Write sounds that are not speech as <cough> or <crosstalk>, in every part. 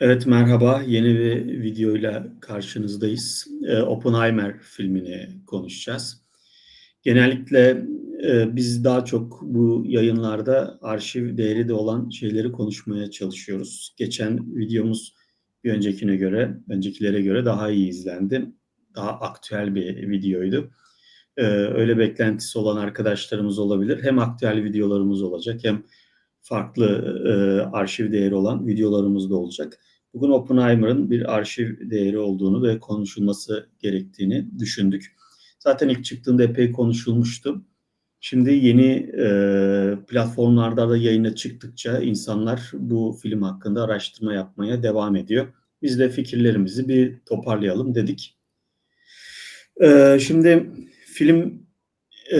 Evet merhaba, yeni bir videoyla karşınızdayız. Eee, Oppenheimer filmini konuşacağız. Genellikle eee, biz daha çok bu yayınlarda arşiv değeri de olan şeyleri konuşmaya çalışıyoruz. Geçen videomuz bir öncekine göre, öncekilere göre daha iyi izlendi. Daha aktüel bir videoydu. Eee, öyle beklentisi olan arkadaşlarımız olabilir. Hem aktüel videolarımız olacak hem farklı eee, arşiv değeri olan videolarımız da olacak. Bugün Oppenheimer'ın bir arşiv değeri olduğunu ve konuşulması gerektiğini düşündük. Zaten ilk çıktığında epey konuşulmuştu. Şimdi yeni e, platformlarda da yayına çıktıkça insanlar bu film hakkında araştırma yapmaya devam ediyor. Biz de fikirlerimizi bir toparlayalım dedik. E, şimdi film e,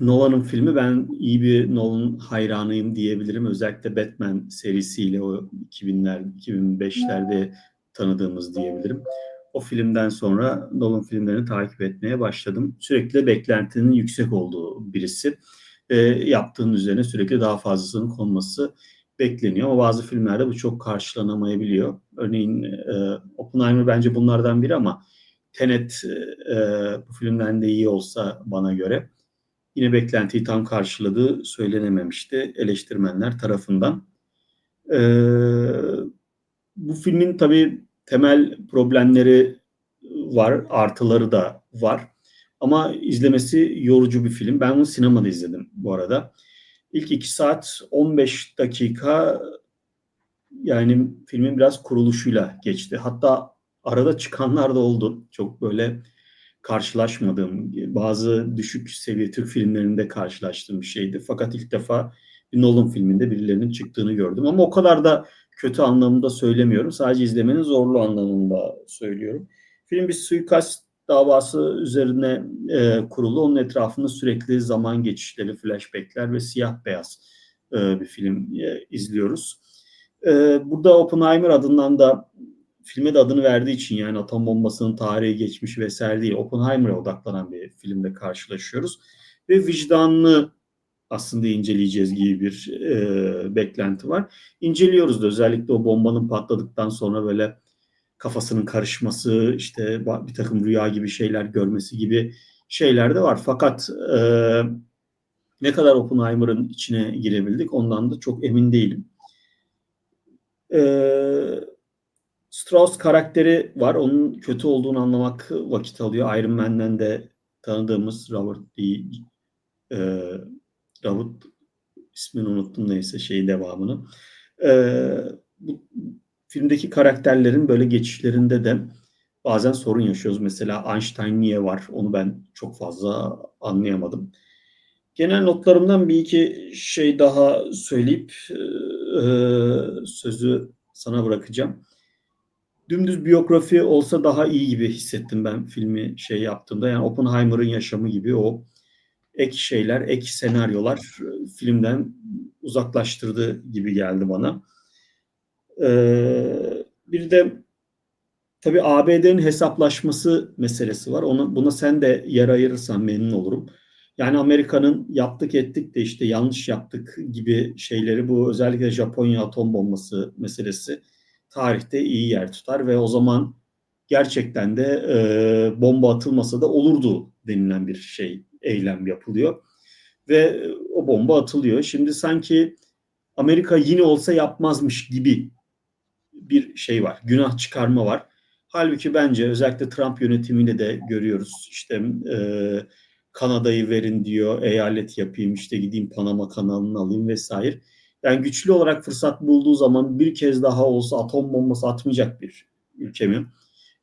Nolan'ın filmi ben iyi bir Nolan hayranıyım diyebilirim. Özellikle Batman serisiyle o 2000'ler 2005'lerde tanıdığımız diyebilirim. O filmden sonra Nolan filmlerini takip etmeye başladım. Sürekli beklentinin yüksek olduğu birisi. E, yaptığın üzerine sürekli daha fazlasının konması bekleniyor. Ama bazı filmlerde bu çok karşılanamayabiliyor. Örneğin e, Oppenheimer bence bunlardan biri ama Tenet e, bu filmden de iyi olsa bana göre yine beklentiyi tam karşıladığı söylenememişti eleştirmenler tarafından. E, bu filmin tabii temel problemleri var, artıları da var. Ama izlemesi yorucu bir film. Ben bunu sinemada izledim bu arada. İlk 2 saat 15 dakika yani filmin biraz kuruluşuyla geçti. Hatta arada çıkanlar da oldu. Çok böyle karşılaşmadığım, bazı düşük seviye Türk filmlerinde karşılaştığım bir şeydi. Fakat ilk defa bir Nolan filminde birilerinin çıktığını gördüm. Ama o kadar da kötü anlamında söylemiyorum. Sadece izlemenin zorlu anlamında söylüyorum. Film bir suikast davası üzerine e, kurulu. Onun etrafında sürekli zaman geçişleri, flashbackler ve siyah beyaz e, bir film e, izliyoruz. E, burada Oppenheimer adından da filme de adını verdiği için yani atom bombasının tarihi geçmiş vesaire değil. Oppenheimer'a odaklanan bir filmde karşılaşıyoruz. Ve vicdanını aslında inceleyeceğiz gibi bir e, beklenti var. İnceliyoruz da özellikle o bombanın patladıktan sonra böyle kafasının karışması, işte bir takım rüya gibi şeyler görmesi gibi şeyler de var. Fakat e, ne kadar Oppenheimer'ın içine girebildik ondan da çok emin değilim. Eee Strauss karakteri var. Onun kötü olduğunu anlamak vakit alıyor. Iron Man'den de tanıdığımız Robert D. E, Robert ismini unuttum neyse şey devamını. E, bu filmdeki karakterlerin böyle geçişlerinde de bazen sorun yaşıyoruz. Mesela Einstein niye var? Onu ben çok fazla anlayamadım. Genel notlarımdan bir iki şey daha söyleyip e, sözü sana bırakacağım dümdüz biyografi olsa daha iyi gibi hissettim ben filmi şey yaptığımda. Yani Oppenheimer'ın yaşamı gibi o ek şeyler, ek senaryolar filmden uzaklaştırdı gibi geldi bana. Ee, bir de tabii ABD'nin hesaplaşması meselesi var. Ona, buna sen de yer ayırırsan memnun olurum. Yani Amerika'nın yaptık ettik de işte yanlış yaptık gibi şeyleri bu özellikle Japonya atom bombası meselesi tarihte iyi yer tutar ve o zaman gerçekten de e, bomba atılmasa da olurdu denilen bir şey, eylem yapılıyor. Ve o bomba atılıyor. Şimdi sanki Amerika yine olsa yapmazmış gibi bir şey var. Günah çıkarma var. Halbuki bence özellikle Trump yönetimiyle de görüyoruz. İşte e, Kanada'yı verin diyor, eyalet yapayım, işte gideyim Panama kanalını alayım vesaire yani güçlü olarak fırsat bulduğu zaman bir kez daha olsa atom bombası atmayacak bir ülke?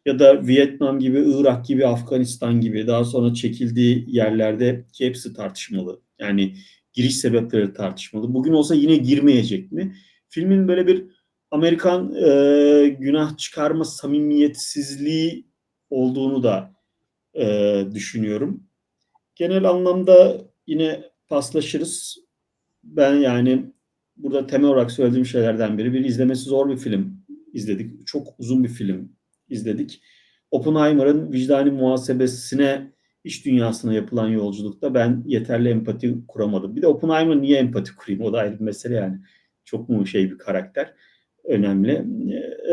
Ya da Vietnam gibi, Irak gibi, Afganistan gibi daha sonra çekildiği yerlerde ki hepsi tartışmalı. Yani giriş sebepleri tartışmalı. Bugün olsa yine girmeyecek mi? Filmin böyle bir Amerikan e, günah çıkarma samimiyetsizliği olduğunu da e, düşünüyorum. Genel anlamda yine paslaşırız. Ben yani burada temel olarak söylediğim şeylerden biri bir izlemesi zor bir film izledik. Çok uzun bir film izledik. Oppenheimer'ın vicdani muhasebesine iş dünyasına yapılan yolculukta ben yeterli empati kuramadım. Bir de Oppenheimer niye empati kurayım? O da ayrı bir mesele yani. Çok mu şey bir karakter. önemli.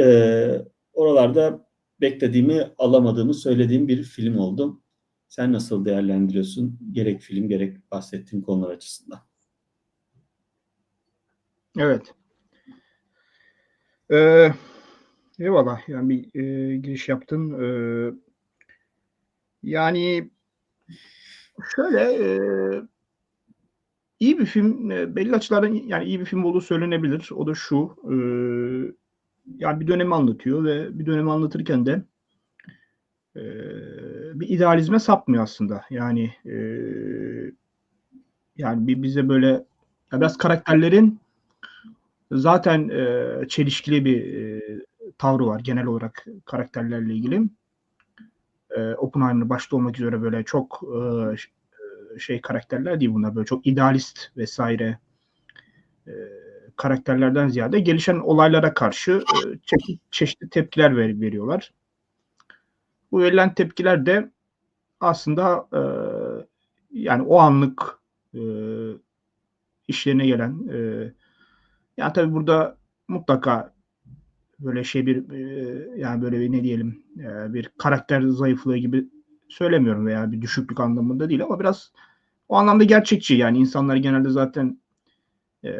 Ee, oralarda beklediğimi alamadığımı söylediğim bir film oldu. Sen nasıl değerlendiriyorsun gerek film gerek bahsettiğim konular açısından? Evet. Ee, eyvallah. Yani bir e, giriş yaptın. Ee, yani şöyle e, iyi bir film e, belli açılardan yani iyi bir film olduğu söylenebilir. O da şu. E, yani bir dönemi anlatıyor ve bir dönemi anlatırken de e, bir idealizme sapmıyor aslında. Yani e, yani bir bize böyle ya biraz karakterlerin zaten e, çelişkili bir e, tavrı var genel olarak karakterlerle ilgili. E, Oppenheimer başta olmak üzere böyle çok e, şey karakterler değil bunlar böyle çok idealist vesaire e, karakterlerden ziyade gelişen olaylara karşı e, çeşitli, çeşitli tepkiler ver, veriyorlar. Bu verilen tepkiler de aslında e, yani o anlık e, işlerine gelen e, yani tabii burada mutlaka böyle şey bir e, yani böyle bir ne diyelim e, bir karakter zayıflığı gibi söylemiyorum veya bir düşüklük anlamında değil ama biraz o anlamda gerçekçi yani insanlar genelde zaten e,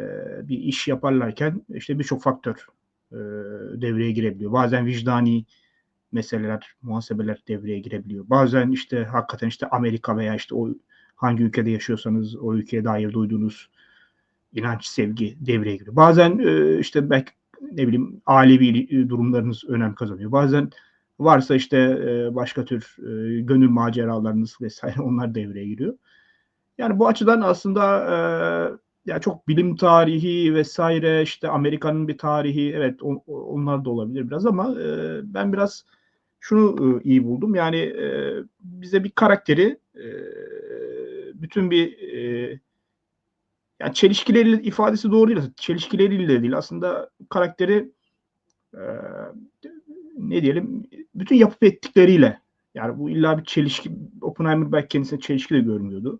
bir iş yaparlarken işte birçok faktör e, devreye girebiliyor. Bazen vicdani meseleler, muhasebeler devreye girebiliyor. Bazen işte hakikaten işte Amerika veya işte o hangi ülkede yaşıyorsanız o ülkeye dair duyduğunuz inanç, sevgi devreye giriyor. Bazen e, işte belki ne bileyim ailevi durumlarınız önem kazanıyor. Bazen varsa işte e, başka tür e, gönül maceralarınız vesaire <laughs> onlar devreye giriyor. Yani bu açıdan aslında e, ya çok bilim tarihi vesaire işte Amerika'nın bir tarihi evet on, onlar da olabilir biraz ama e, ben biraz şunu e, iyi buldum. Yani e, bize bir karakteri e, bütün bir e, yani çelişkileri ifadesi doğru değil. Çelişkileriyle de değil. Aslında karakteri e, ne diyelim bütün yapıp ettikleriyle yani bu illa bir çelişki Oppenheimer belki kendisine çelişki de görmüyordu.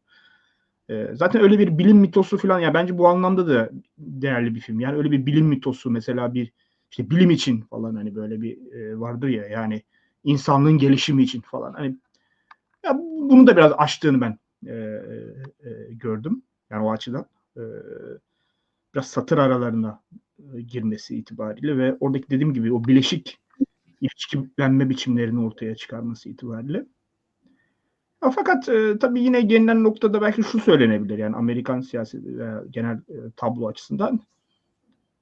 E, zaten öyle bir bilim mitosu falan ya bence bu anlamda da değerli bir film. Yani öyle bir bilim mitosu mesela bir işte bilim için falan hani böyle bir e, vardır ya yani insanlığın gelişimi için falan. Hani ya bunu da biraz aştığını ben e, e, gördüm. Yani o açıdan. E, biraz satır aralarına e, girmesi itibariyle ve oradaki dediğim gibi o bileşik ilişkilenme biçimlerini ortaya çıkarması itibariyle. Fakat e, tabii yine gelinen noktada belki şu söylenebilir yani Amerikan siyaseti veya genel e, tablo açısından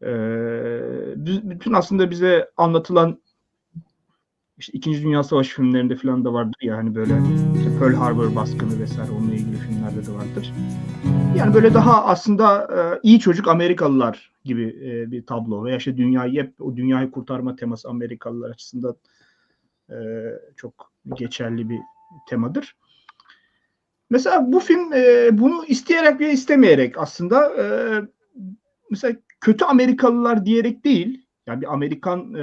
e, bütün aslında bize anlatılan işte İkinci Dünya Savaşı filmlerinde falan da vardır ya hani böyle işte Pearl Harbor baskını vesaire onunla ilgili filmlerde de vardır. Yani böyle daha aslında e, iyi çocuk Amerikalılar gibi e, bir tablo veya işte dünyayı hep o dünyayı kurtarma teması Amerikalılar açısından e, çok geçerli bir temadır. Mesela bu film bunu isteyerek veya istemeyerek aslında mesela kötü Amerikalılar diyerek değil yani bir Amerikan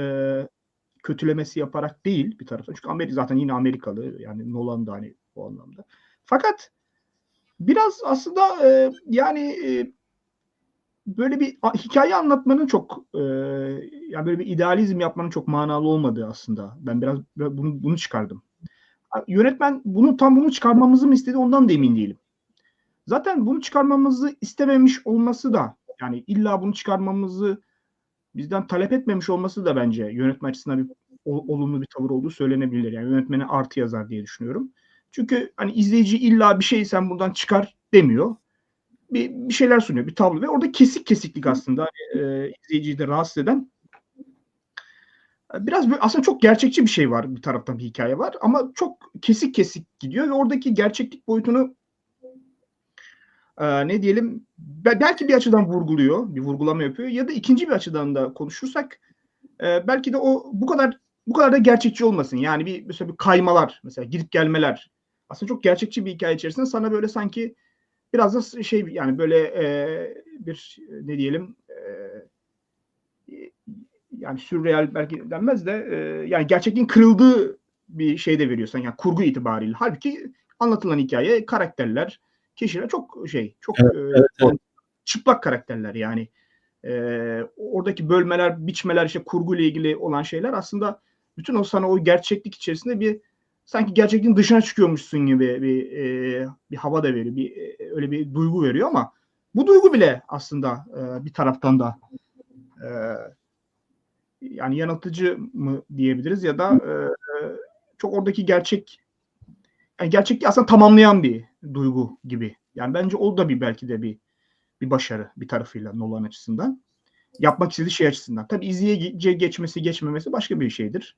kötülemesi yaparak değil bir taraftan. Çünkü Amerika zaten yine Amerikalı yani Nolan da hani o anlamda. Fakat biraz aslında e, yani e, böyle bir hikaye anlatmanın çok e, yani böyle bir idealizm yapmanın çok manalı olmadığı aslında. Ben biraz bunu bunu çıkardım. Yönetmen bunu tam bunu çıkarmamızı mı istedi ondan da emin değilim. Zaten bunu çıkarmamızı istememiş olması da yani illa bunu çıkarmamızı bizden talep etmemiş olması da bence yönetmen açısından bir olumlu bir tavır olduğu söylenebilir. Yani yönetmene artı yazar diye düşünüyorum. Çünkü hani izleyici illa bir şey sen buradan çıkar demiyor. Bir, bir şeyler sunuyor, bir tablo ve orada kesik kesiklik aslında hani, e, izleyiciyi de rahatsız eden biraz böyle aslında çok gerçekçi bir şey var bir taraftan bir hikaye var ama çok kesik kesik gidiyor ve oradaki gerçeklik boyutunu e, ne diyelim belki bir açıdan vurguluyor, bir vurgulama yapıyor ya da ikinci bir açıdan da konuşursak e, belki de o bu kadar bu kadar da gerçekçi olmasın. Yani bir mesela bir kaymalar, mesela gidip gelmeler. Aslında çok gerçekçi bir hikaye içerisinde sana böyle sanki biraz da şey yani böyle e, bir ne diyelim e, yani sürreal belki denmez de e, yani gerçekliğin kırıldığı bir şey de veriyorsan yani kurgu itibariyle. Halbuki anlatılan hikaye karakterler, kişiler çok şey, çok evet, e, evet, evet. çıplak karakterler yani. e, oradaki bölmeler, biçmeler, işte kurguyla ilgili olan şeyler aslında bütün o sana o gerçeklik içerisinde bir sanki gerçekliğin dışına çıkıyormuşsun gibi bir e, bir hava da veriyor. Bir e, öyle bir duygu veriyor ama bu duygu bile aslında e, bir taraftan da e, yani yanıltıcı mı diyebiliriz ya da e, çok oradaki gerçek yani gerçekliği aslında tamamlayan bir duygu gibi. Yani bence o da bir belki de bir bir başarı bir tarafıyla Nolan açısından. Yapmak istediği şey açısından. Tabii izleyici geçmesi geçmemesi başka bir şeydir.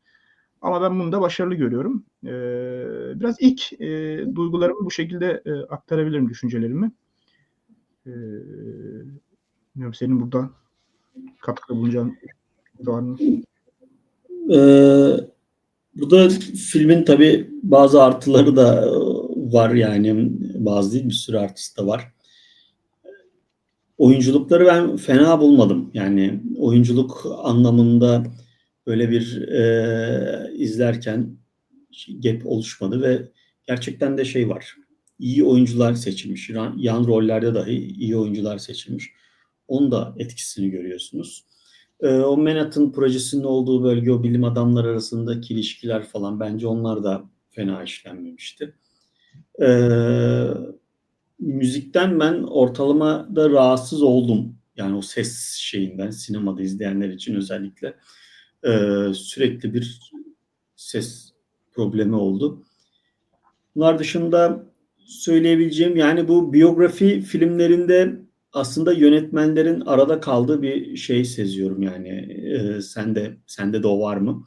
Ama ben bunu da başarılı görüyorum. Ee, biraz ilk e, duygularımı bu şekilde e, aktarabilirim düşüncelerimi. Bilmiyorum senin burada katkıda bulunacağın var mı? Ee, burada filmin tabi bazı artıları da var yani bazı değil bir sürü artısı da var. Oyunculukları ben fena bulmadım. Yani oyunculuk anlamında böyle bir e, izlerken gap oluşmadı ve gerçekten de şey var. İyi oyuncular seçilmiş. Yan rollerde dahi iyi oyuncular seçilmiş. Onun da etkisini görüyorsunuz. E, o Manhattan projesinin olduğu bölge, o bilim adamları arasındaki ilişkiler falan bence onlar da fena işlenmemişti. E, müzikten ben ortalamada rahatsız oldum. Yani o ses şeyinden, sinemada izleyenler için özellikle e, sürekli bir ses problemi oldu. Bunlar dışında söyleyebileceğim yani bu biyografi filmlerinde aslında yönetmenlerin arada kaldığı bir şey seziyorum yani. E, sende sende de o var mı?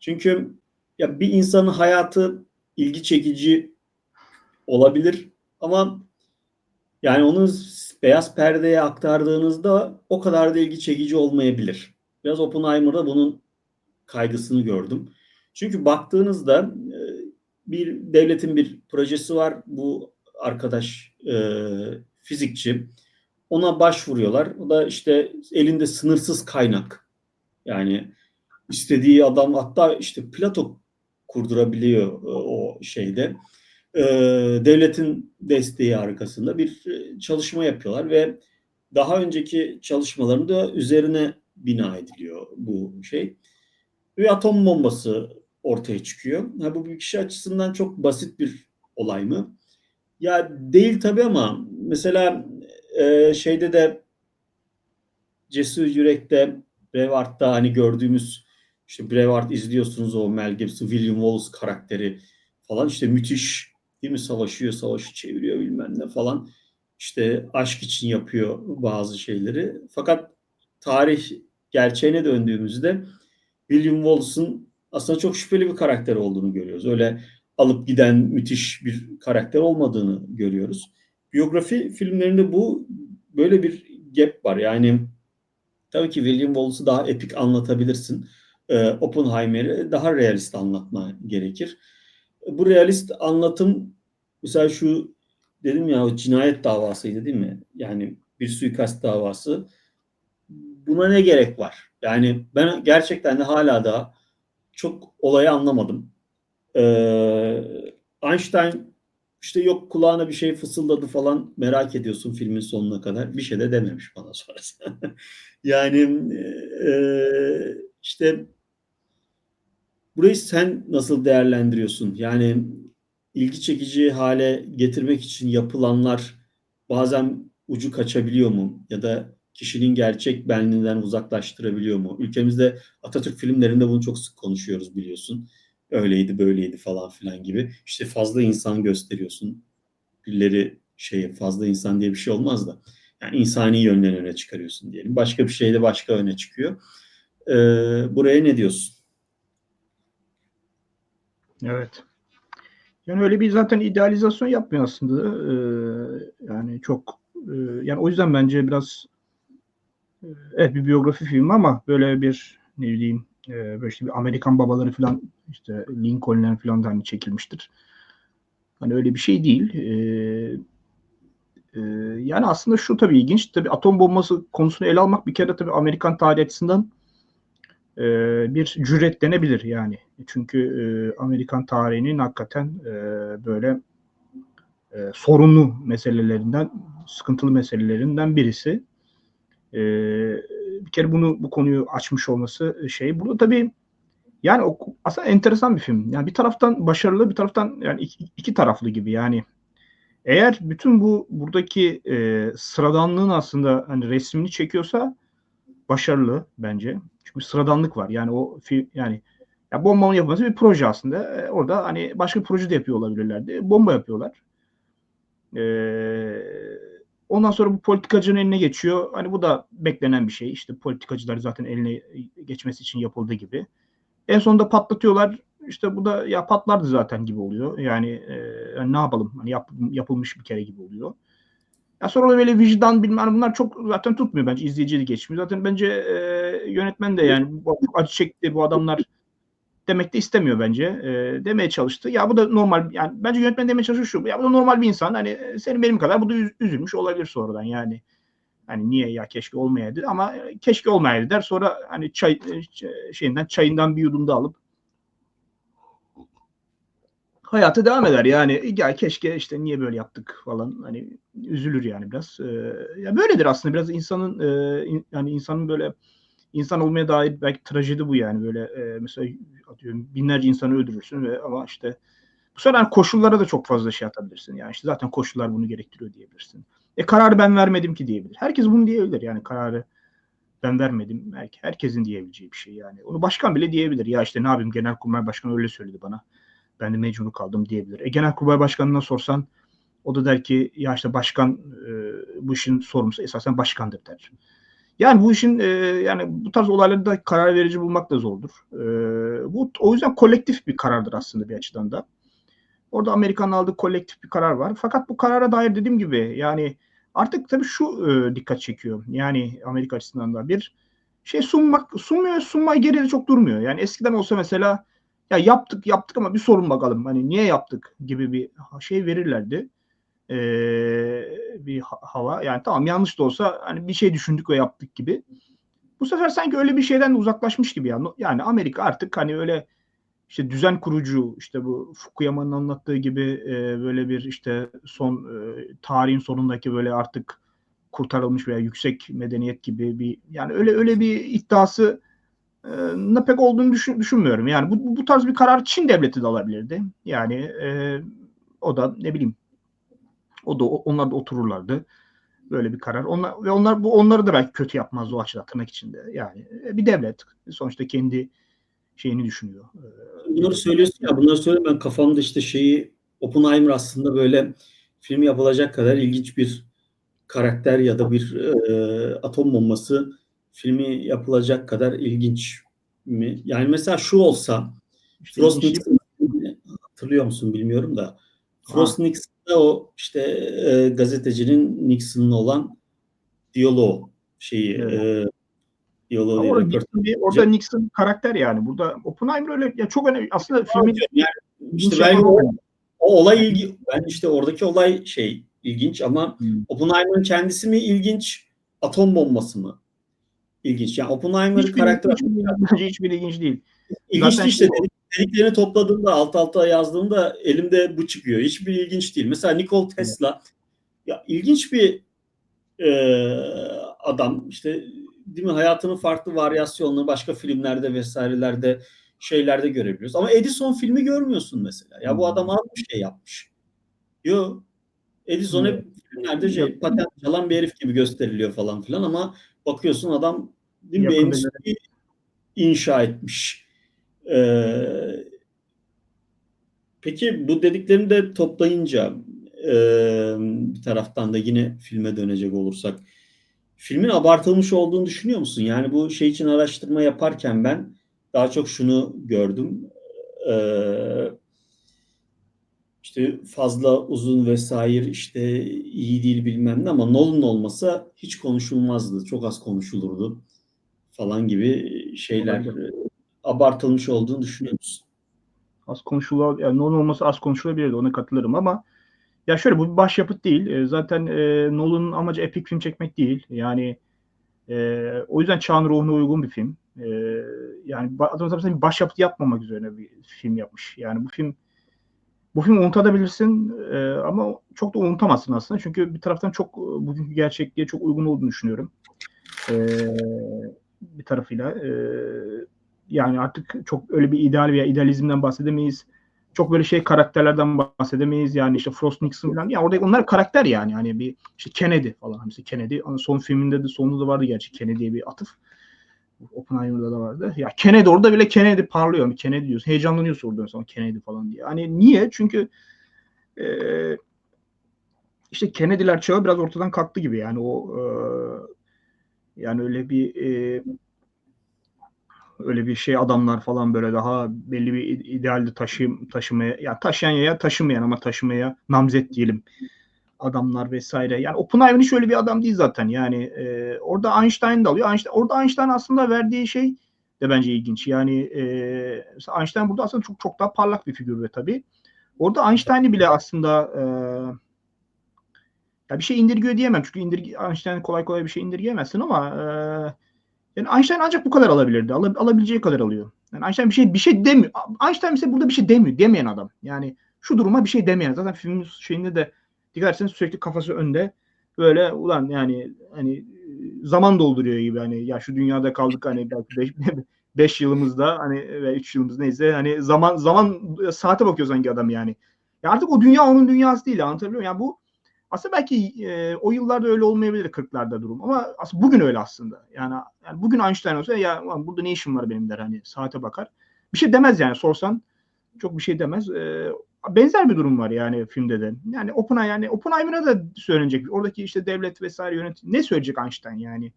Çünkü ya bir insanın hayatı ilgi çekici olabilir ama yani onu beyaz perdeye aktardığınızda o kadar da ilgi çekici olmayabilir. Biraz Oppenheimer'da bunun kaygısını gördüm. Çünkü baktığınızda e, bir devletin bir projesi var. Bu arkadaş e, fizikçi. Ona başvuruyorlar. O da işte elinde sınırsız kaynak. Yani istediği adam hatta işte Plato kurdurabiliyor e, o şeyde. devletin desteği arkasında bir çalışma yapıyorlar ve daha önceki çalışmalarında üzerine bina ediliyor bu şey bir atom bombası ortaya çıkıyor. Ha, bu bir kişi açısından çok basit bir olay mı? Ya değil tabii ama mesela e, şeyde de Cesur Yürek'te Braveheart'ta hani gördüğümüz işte Braveheart izliyorsunuz o Mel Gibson, William Wallace karakteri falan işte müthiş değil mi savaşıyor, savaşı çeviriyor bilmem ne falan. İşte aşk için yapıyor bazı şeyleri. Fakat tarih gerçeğine döndüğümüzde William Wallace'ın aslında çok şüpheli bir karakter olduğunu görüyoruz. Öyle alıp giden müthiş bir karakter olmadığını görüyoruz. Biyografi filmlerinde bu böyle bir gap var. Yani tabii ki William Wallace'ı daha epik anlatabilirsin. Ee, Oppenheimer'i daha realist anlatma gerekir. Bu realist anlatım mesela şu dedim ya o cinayet davasıydı değil mi? Yani bir suikast davası. Buna ne gerek var? Yani ben gerçekten de hala da çok olayı anlamadım. Ee, Einstein işte yok kulağına bir şey fısıldadı falan merak ediyorsun filmin sonuna kadar. Bir şey de dememiş bana <laughs> sonrası. yani e, işte burayı sen nasıl değerlendiriyorsun? Yani ilgi çekici hale getirmek için yapılanlar bazen ucu kaçabiliyor mu? Ya da kişinin gerçek benliğinden uzaklaştırabiliyor mu? Ülkemizde Atatürk filmlerinde bunu çok sık konuşuyoruz biliyorsun. Öyleydi böyleydi falan filan gibi. İşte fazla insan gösteriyorsun. Birileri şey fazla insan diye bir şey olmaz da. Yani insani yönden öne çıkarıyorsun diyelim. Başka bir şey de başka öne çıkıyor. Ee, buraya ne diyorsun? Evet. Yani öyle bir zaten idealizasyon yapmıyor aslında. Ee, yani çok e, yani o yüzden bence biraz evet bir biyografi filmi ama böyle bir ne bileyim e, böyle işte bir Amerikan babaları falan işte Lincoln'ler falan da hani çekilmiştir. Hani öyle bir şey değil. E, e, yani aslında şu tabii ilginç. Tabii atom bombası konusunu ele almak bir kere tabii Amerikan tarihi açısından e, bir cüret denebilir yani. Çünkü e, Amerikan tarihinin hakikaten e, böyle e, sorunlu meselelerinden, sıkıntılı meselelerinden birisi. Bir kere bunu bu konuyu açmış olması şey. Burada tabii yani o, aslında enteresan bir film. Yani bir taraftan başarılı, bir taraftan yani iki, iki taraflı gibi. Yani eğer bütün bu buradaki e, sıradanlığın aslında hani resmini çekiyorsa başarılı bence. Çünkü sıradanlık var. Yani o film yani ya bombanın yapılması bir proje aslında. E, orada hani başka bir proje de yapıyor olabilirlerdi. Bomba yapıyorlar. Eee Ondan sonra bu politikacının eline geçiyor. Hani bu da beklenen bir şey. İşte politikacılar zaten eline geçmesi için yapıldığı gibi. En sonunda patlatıyorlar. İşte bu da ya patlardı zaten gibi oluyor. Yani, e, yani ne yapalım? Hani yap, yapılmış bir kere gibi oluyor. Ya sonra da böyle vicdan bilmem hani bunlar çok zaten tutmuyor bence izleyiciyi de geçmiyor. Zaten bence e, yönetmen de yani acı çekti bu adamlar demek de istemiyor bence. E, demeye çalıştı. Ya bu da normal yani bence yönetmen demeye çalışıyor şu. Ya bu da normal bir insan. Hani senin benim kadar bu da üzülmüş olabilir sonradan yani. Hani niye ya keşke olmayaydı ama keşke olmayaydı der. Sonra hani çay şeyinden çayından bir yudum da alıp hayatı devam eder. Yani ya keşke işte niye böyle yaptık falan hani üzülür yani biraz. Ee, ya böyledir aslında biraz insanın e, in, yani insanın böyle insan olmaya dair belki trajedi bu yani böyle e, mesela atıyorum binlerce insanı öldürürsün ve ama işte bu sefer koşullara da çok fazla şey atabilirsin. Yani işte zaten koşullar bunu gerektiriyor diyebilirsin. E kararı ben vermedim ki diyebilir. Herkes bunu diyebilir. Yani kararı ben vermedim. Herkesin diyebileceği bir şey yani. Onu başkan bile diyebilir. Ya işte ne yapayım genelkurmay başkanı öyle söyledi bana. Ben de mecbur kaldım diyebilir. E genelkurmay başkanına sorsan o da der ki ya işte başkan e, bu işin sorumlusu esasen başkandır der. Yani bu işin e, yani bu tarz olaylarda karar verici bulmak da zordur. E, bu o yüzden kolektif bir karardır aslında bir açıdan da. Orada Amerika'nın aldığı kolektif bir karar var. Fakat bu karara dair dediğim gibi yani artık tabii şu e, dikkat çekiyor. Yani Amerika açısından da bir şey sunmak sunmuyor, sunmaya geriye çok durmuyor. Yani eskiden olsa mesela ya yaptık yaptık ama bir sorun bakalım. Hani niye yaptık gibi bir şey verirlerdi e, bir hava. Yani tamam yanlış da olsa hani bir şey düşündük ve yaptık gibi. Bu sefer sanki öyle bir şeyden uzaklaşmış gibi yani. Yani Amerika artık hani öyle işte düzen kurucu işte bu Fukuyama'nın anlattığı gibi e, böyle bir işte son e, tarihin sonundaki böyle artık kurtarılmış veya yüksek medeniyet gibi bir yani öyle öyle bir iddiası ne pek olduğunu düşün, düşünmüyorum. Yani bu, bu tarz bir karar Çin devleti de alabilirdi. Yani e, o da ne bileyim o da onlar da otururlardı. Böyle bir karar. Onlar ve onlar bu onları da belki kötü yapmaz o açıdan tırnak içinde. Yani e, bir devlet sonuçta kendi şeyini düşünüyor. Bunları söylüyorsun ya bunları söyle ben kafamda işte şeyi Oppenheimer aslında böyle film yapılacak kadar ilginç bir karakter ya da bir e, atom bombası filmi yapılacak kadar ilginç mi? Yani mesela şu olsa işte Frost Nixon hatırlıyor musun bilmiyorum da Frost Nixon o işte e, gazetecinin Nixon'la olan diyaloğu şeyi evet. e, diyaloğu orada, Nixon, bir, orada Nixon karakter yani. Burada Oppenheimer öyle ya çok önemli. Aslında filmin yani işte ben o, o olay ilgi ben işte oradaki olay şey ilginç ama hmm. Oppenheimer'ın kendisi mi ilginç atom bombası mı? İlginç. Yani Oppenheimer hiçbir karakter bence hiçbir ilginç değil. İlginç Zaten işte dedik, dediklerini topladığımda alt alta yazdığımda elimde bu çıkıyor. Hiçbir ilginç değil. Mesela Nikola Tesla ya ilginç bir e, adam işte değil mi hayatının farklı varyasyonları başka filmlerde vesairelerde şeylerde görebiliyoruz. Ama Edison filmi görmüyorsun mesela. Ya bu adam az bir şey yapmış. Yo Edison hep filmlerde şey patent çalan bir herif gibi gösteriliyor falan filan ama bakıyorsun adam değil mi inşa etmiş. Ee, peki bu dediklerini de toplayınca e, bir taraftan da yine filme dönecek olursak filmin abartılmış olduğunu düşünüyor musun? Yani bu şey için araştırma yaparken ben daha çok şunu gördüm. Ee, işte fazla uzun vesaire işte iyi değil bilmem ne ama Nolan olmasa hiç konuşulmazdı. Çok az konuşulurdu falan gibi şeyler abartılmış olduğunu düşünüyor musun? Az konuşulur, yani Nolan olması az konuşulabilirdi ona katılırım ama ya şöyle bu bir başyapıt değil. E, zaten e, Nolan'ın amacı epik film çekmek değil. Yani e, o yüzden çağın ruhuna uygun bir film. E, yani adam zaten başyapıt yapmamak üzerine bir film yapmış. Yani bu film bu filmi unutabilirsin e, ama çok da unutamazsın aslında. Çünkü bir taraftan çok bugünkü gerçekliğe çok uygun olduğunu düşünüyorum. Ee, bir tarafıyla. Ee, yani artık çok öyle bir ideal veya idealizmden bahsedemeyiz. Çok böyle şey karakterlerden bahsedemeyiz. Yani işte Frost Nixon falan. Ya orada onlar karakter yani. Hani bir işte Kennedy falan. Mesela Kennedy son filminde de sonunda da vardı gerçi Kennedy'ye bir atıf. Oppenheimer'da da vardı. Ya Kennedy orada bile Kennedy parlıyor. Hani Kennedy diyorsun. Heyecanlanıyorsun orada sonra Kennedy falan diye. Hani niye? Çünkü e, işte Kennedy'ler çağı biraz ortadan kalktı gibi. Yani o e, yani öyle bir e, öyle bir şey adamlar falan böyle daha belli bir idealde taşıyım, taşımaya yani taşıyan ya taşımayan ama taşımaya namzet diyelim adamlar vesaire. Yani Oppenheimer hiç öyle bir adam değil zaten. Yani e, orada Einstein de alıyor. Einstein, orada Einstein aslında verdiği şey de bence ilginç. Yani e, Einstein burada aslında çok çok daha parlak bir figür ve tabii. Orada Einstein'i bile aslında e, ya bir şey indirgiyor diyemem. Çünkü indirgi, Einstein kolay kolay bir şey indirgeyemezsin ama e, yani Einstein ancak bu kadar alabilirdi. Al, alabileceği kadar alıyor. Yani Einstein bir şey bir şey demiyor. Einstein ise burada bir şey demiyor. Demeyen adam. Yani şu duruma bir şey demeyen. Zaten filmin şeyinde de dikkat etseniz sürekli kafası önde. Böyle ulan yani hani zaman dolduruyor gibi hani ya şu dünyada kaldık hani belki 5 <laughs> yılımızda hani ve 3 yılımız neyse hani zaman zaman saate bakıyor sanki adam yani. Ya artık o dünya onun dünyası değil anlatabiliyor muyum? Yani bu aslında belki e, o yıllarda öyle olmayabilir 40'larda durum ama aslında bugün öyle aslında. Yani, yani bugün Einstein olsa ya burada ne işim var benim der hani saate bakar. Bir şey demez yani sorsan çok bir şey demez. E, benzer bir durum var yani filmde de. Yani Oppenheimer yani Oppenheimer'a da söylenecek. Oradaki işte devlet vesaire yönetim ne söyleyecek Einstein yani?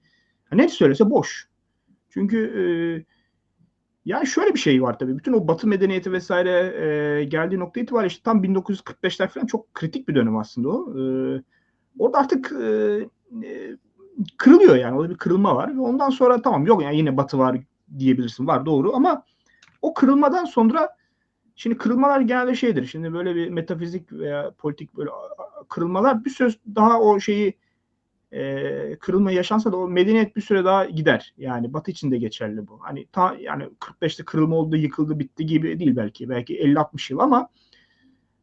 Ne söylese boş. Çünkü e, yani şöyle bir şey var tabii. Bütün o Batı medeniyeti vesaire e, geldiği nokta itibariyle işte tam 1945'ler falan çok kritik bir dönem aslında o. E, orada artık e, e, kırılıyor yani. Orada bir kırılma var ve ondan sonra tamam yok yani yine Batı var diyebilirsin. Var doğru ama o kırılmadan sonra şimdi kırılmalar genelde şeydir. Şimdi böyle bir metafizik veya politik böyle kırılmalar bir söz daha o şeyi e, kırılma yaşansa da o medeniyet bir süre daha gider. Yani Batı için de geçerli bu. Hani ta yani 45'te kırılma oldu, yıkıldı, bitti gibi değil belki. Belki 50-60 yıl ama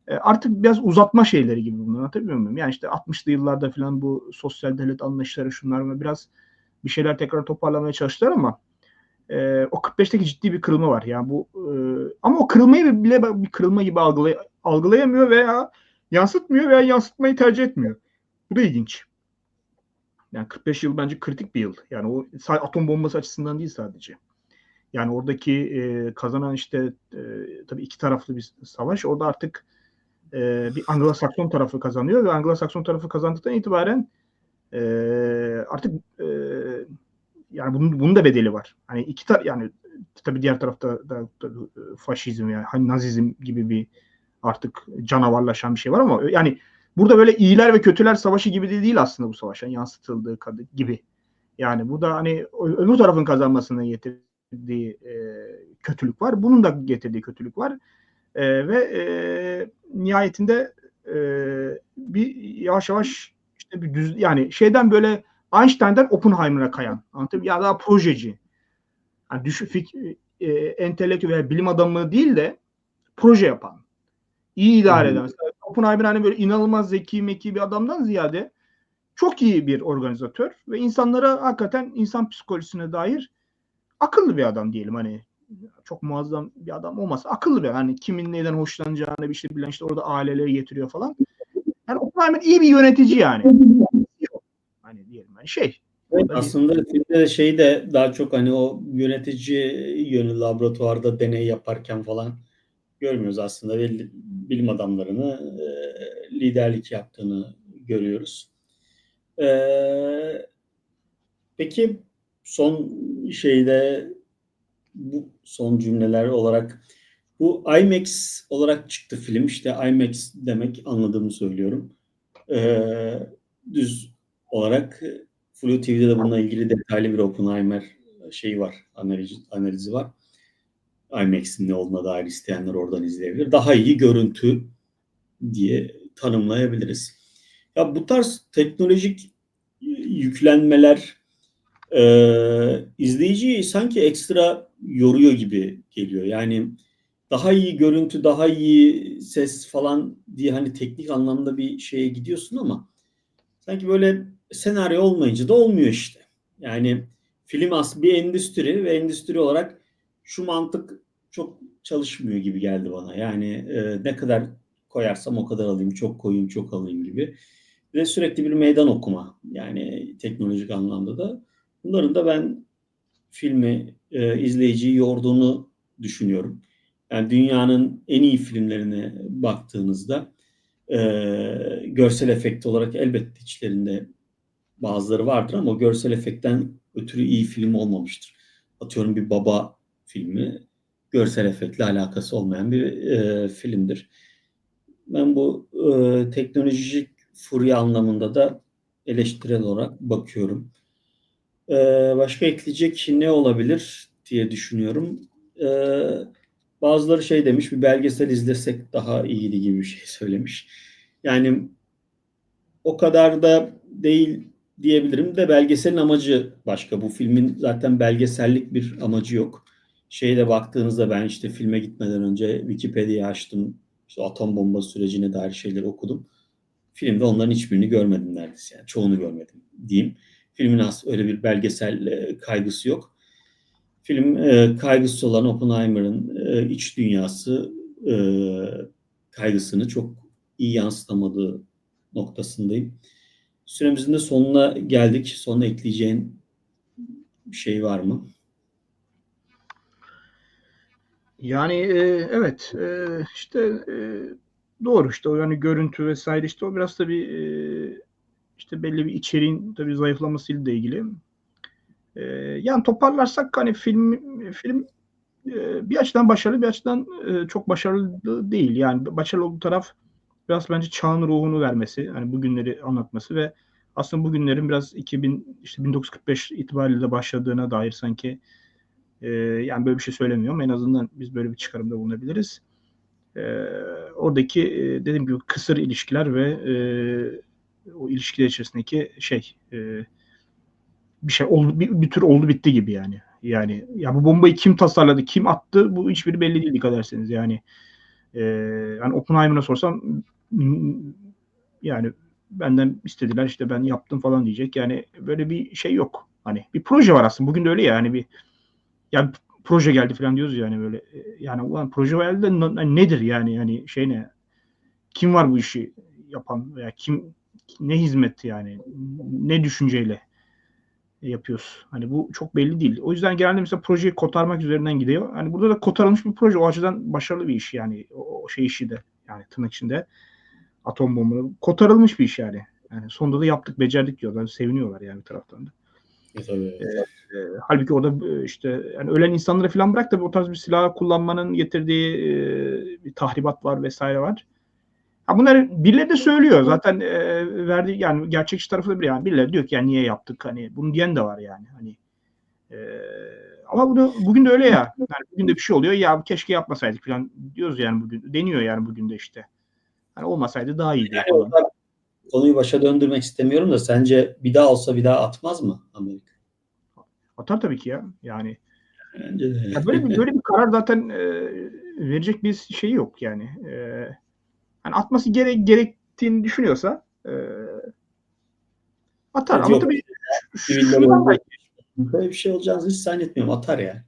e, artık biraz uzatma şeyleri gibi bunlar. Anlatabiliyor muyum? Yani işte 60'lı yıllarda falan bu sosyal devlet anlayışları şunlar biraz bir şeyler tekrar toparlamaya çalıştılar ama e, o 45'teki ciddi bir kırılma var. Yani bu e, ama o kırılmayı bile bir kırılma gibi algılay algılayamıyor veya yansıtmıyor veya yansıtmayı tercih etmiyor. Bu da ilginç. Yani 45 yıl bence kritik bir yıl. Yani o atom bombası açısından değil sadece. Yani oradaki e, kazanan işte e, tabii iki taraflı bir savaş. Orada artık e, bir Anglo-Sakson tarafı kazanıyor ve Anglo-Sakson tarafı kazandıktan itibaren e, artık e, yani bunun, bunun da bedeli var. Hani iki tar yani tabii diğer tarafta da, da faşizm yani hani nazizm gibi bir artık canavarlaşan bir şey var ama yani burada böyle iyiler ve kötüler savaşı gibi de değil aslında bu savaşın yansıtıldığı gibi. Yani bu da hani öbür tarafın kazanmasına getirdiği e, kötülük var. Bunun da getirdiği kötülük var. E, ve e, nihayetinde e, bir yavaş yavaş işte bir düz yani şeyden böyle Einstein'dan Oppenheimer'a kayan. Anlatayım ya daha projeci. Yani düşük fik, e, entelektüel bilim adamı değil de proje yapan. İyi idare eden. Mesela Oppenheimer hani böyle inanılmaz zeki meki bir adamdan ziyade çok iyi bir organizatör ve insanlara hakikaten insan psikolojisine dair akıllı bir adam diyelim hani çok muazzam bir adam olmasa akıllı bir hani kimin neden hoşlanacağını bir şey bilen işte orada aileleri getiriyor falan. Yani Oppenheimer iyi bir yönetici yani. Hani diyelim yani şey. Evet, aslında filmde şey de daha çok hani o yönetici yönü laboratuvarda deney yaparken falan görmüyoruz aslında ve bilim adamlarını e, liderlik yaptığını görüyoruz. E, peki son şeyde bu son cümleler olarak bu IMAX olarak çıktı film. İşte IMAX demek anladığımı söylüyorum. E, düz olarak Flu TV'de de bununla ilgili detaylı bir Oppenheimer şeyi var, analizi, analizi var. IMAX'in ne olduğuna dair isteyenler oradan izleyebilir. Daha iyi görüntü diye tanımlayabiliriz. Ya bu tarz teknolojik yüklenmeler e, izleyiciyi sanki ekstra yoruyor gibi geliyor. Yani daha iyi görüntü, daha iyi ses falan diye hani teknik anlamda bir şeye gidiyorsun ama sanki böyle senaryo olmayınca da olmuyor işte. Yani film aslında bir endüstri ve endüstri olarak şu mantık çok çalışmıyor gibi geldi bana. Yani e, ne kadar koyarsam o kadar alayım, çok koyayım, çok alayım gibi. Ve sürekli bir meydan okuma yani teknolojik anlamda da. Bunların da ben filmi e, izleyiciyi yorduğunu düşünüyorum. Yani dünyanın en iyi filmlerine baktığınızda e, görsel efekt olarak elbette içlerinde bazıları vardır ama görsel efektten ötürü iyi film olmamıştır. Atıyorum bir baba filmi görsel efektle alakası olmayan bir e, filmdir. Ben bu e, teknolojik furya anlamında da eleştirel olarak bakıyorum. E, başka ekleyecek ne olabilir diye düşünüyorum. E, bazıları şey demiş, bir belgesel izlesek daha iyiydi gibi bir şey <laughs> söylemiş. Yani o kadar da değil diyebilirim de belgeselin amacı başka. Bu filmin zaten belgesellik bir amacı yok. Şeyde baktığınızda ben işte filme gitmeden önce Wikipedia'yı açtım. İşte atom bombası sürecine dair şeyleri okudum. Filmde onların hiçbirini görmedim neredeyse. Yani çoğunu görmedim diyeyim. Filmin aslında öyle bir belgesel e, kaygısı yok. Film e, kaygısı olan Oppenheimer'ın e, iç dünyası e, kaygısını çok iyi yansıtamadığı noktasındayım. Süremizin de sonuna geldik. Sonuna ekleyeceğin bir şey var mı? Yani e, evet e, işte e, doğru işte o yani görüntü vesaire işte o biraz tabii e, işte belli bir içeriğin tabii zayıflamasıyla da ilgili. E, yani toparlarsak hani film film e, bir açıdan başarılı bir açıdan e, çok başarılı değil. Yani başarılı olduğu taraf biraz bence çağın ruhunu vermesi, hani bugünleri anlatması ve aslında bugünlerin biraz 2000 işte 1945 itibariyle de başladığına dair sanki e, yani böyle bir şey söylemiyorum. En azından biz böyle bir çıkarımda bulunabiliriz. E, oradaki e, dediğim gibi kısır ilişkiler ve e, o ilişkiler içerisindeki şey e, bir şey oldu bir, bir tür oldu bitti gibi yani. Yani ya bu bombayı kim tasarladı, kim attı bu hiçbiri belli değil dikkat ederseniz yani. E, yani Oppenheimer'a sorsam yani benden istediler işte ben yaptım falan diyecek. Yani böyle bir şey yok. Hani bir proje var aslında. Bugün de öyle ya. Yani bir yani proje geldi falan diyoruz yani böyle. Yani ulan proje geldi de nedir yani? Yani şey ne? Kim var bu işi yapan veya kim ne hizmet yani? Ne düşünceyle yapıyoruz? Hani bu çok belli değil. O yüzden genelde mesela projeyi kotarmak üzerinden gidiyor. Hani burada da kotarılmış bir proje. O açıdan başarılı bir iş yani. O şey işi de yani tırnak içinde atom bombası. Kotarılmış bir iş yani. Yani sonunda da yaptık, becerdik diyorlar. Seviniyorlar yani bir taraftan da. E, tabii. E, e, halbuki orada işte yani ölen insanları falan bırak da o tarz bir silah kullanmanın getirdiği e, bir tahribat var vesaire var. Ha bunları birileri de söylüyor. Zaten e, verdiği yani gerçekçi tarafı da bir yani birileri diyor ki yani niye yaptık hani bunu diyen de var yani. Hani e, ama bunu bugün de öyle ya. Yani bugün de bir şey oluyor. Ya keşke yapmasaydık falan diyoruz yani bugün. Deniyor yani bugün de işte. Hani olmasaydı daha iyiydi. Yani falan. Konuyu başa döndürmek istemiyorum da sence bir daha olsa bir daha atmaz mı Amerika? Atar tabii ki ya. Yani Bence de. ya böyle bir <laughs> böyle bir karar zaten e, verecek bir şey yok yani. E, hani atması gerek gerektiğini düşünüyorsa e, atar ama tabii şundan da. Böyle bir şey olacağını hiç zannetmiyorum. Atar yani.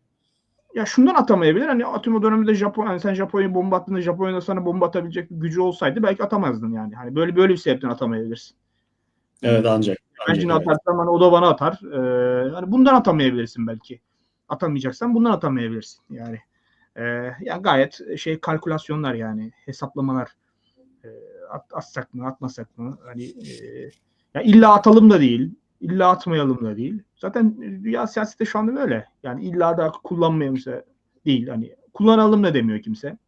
Ya şundan atamayabilir. Hani atom o dönemde Japon hani sen Japonya'ya bomba attığında Japonya'da sana bomba atabilecek bir gücü olsaydı belki atamazdın yani. Hani böyle böyle bir sebepten atamayabilirsin. Evet ancak. Ben ancak atarsam hani o da bana atar. Ee, hani bundan atamayabilirsin belki. Atamayacaksan bundan atamayabilirsin. Yani e, yani gayet şey kalkülasyonlar yani hesaplamalar. E, at, atsak mı atmasak mı? Hani e, ya illa atalım da değil. İlla atmayalım da değil. Zaten dünya siyasette şu anda böyle. Yani illa da kullanmayalım işte değil. Hani kullanalım da demiyor kimse.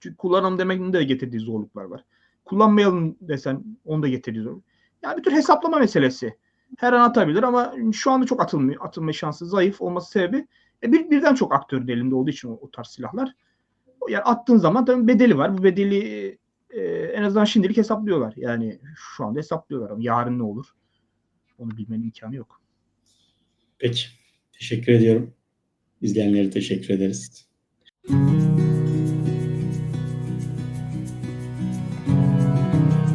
Çünkü kullanalım demenin de getirdiği zorluklar var. Kullanmayalım desen onu da getirdiği zorluk. Yani bir tür hesaplama meselesi. Her an atabilir ama şu anda çok atılmıyor. Atılma şansı zayıf olması sebebi e, bir, birden çok aktörün elinde olduğu için o, o tarz silahlar. Yani attığın zaman tabii bedeli var. Bu bedeli e, en azından şimdilik hesaplıyorlar. Yani şu anda hesaplıyorlar ama yarın ne olur? Onu bilmenin imkanı yok. Peki. Teşekkür ediyorum. İzleyenlere teşekkür ederiz.